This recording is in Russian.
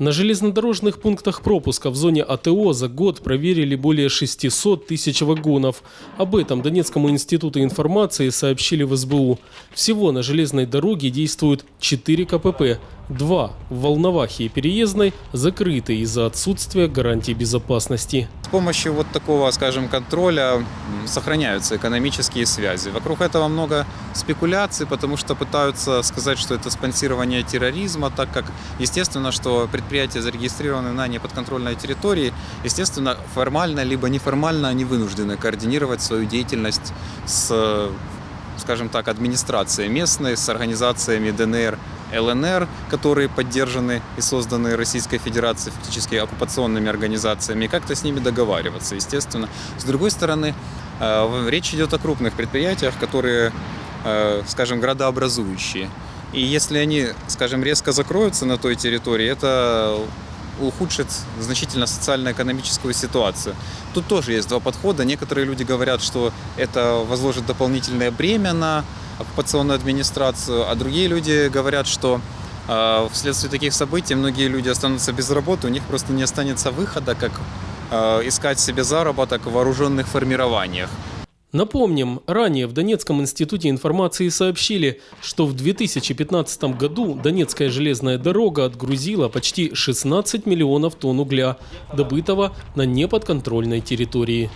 На железнодорожных пунктах пропуска в зоне АТО за год проверили более 600 тысяч вагонов. Об этом Донецкому институту информации сообщили в СБУ. Всего на железной дороге действуют 4 КПП. Два в Волновахе и Переездной закрыты из-за отсутствия гарантий безопасности. Помощью вот такого, скажем, контроля сохраняются экономические связи. Вокруг этого много спекуляций, потому что пытаются сказать, что это спонсирование терроризма, так как, естественно, что предприятия зарегистрированы на неподконтрольной территории, естественно, формально либо неформально они вынуждены координировать свою деятельность с, скажем так, администрацией местной, с организациями ДНР, ЛНР, которые поддержаны и созданы Российской Федерацией, фактически оккупационными организациями, и как-то с ними договариваться, естественно. С другой стороны, э, речь идет о крупных предприятиях, которые, э, скажем, градообразующие. И если они, скажем, резко закроются на той территории, это ухудшит значительно социально-экономическую ситуацию. Тут тоже есть два подхода. Некоторые люди говорят, что это возложит дополнительное бремя на оккупационную администрацию, а другие люди говорят, что э, вследствие таких событий многие люди останутся без работы, у них просто не останется выхода, как э, искать себе заработок в вооруженных формированиях. Напомним, ранее в Донецком институте информации сообщили, что в 2015 году Донецкая железная дорога отгрузила почти 16 миллионов тонн угля, добытого на неподконтрольной территории.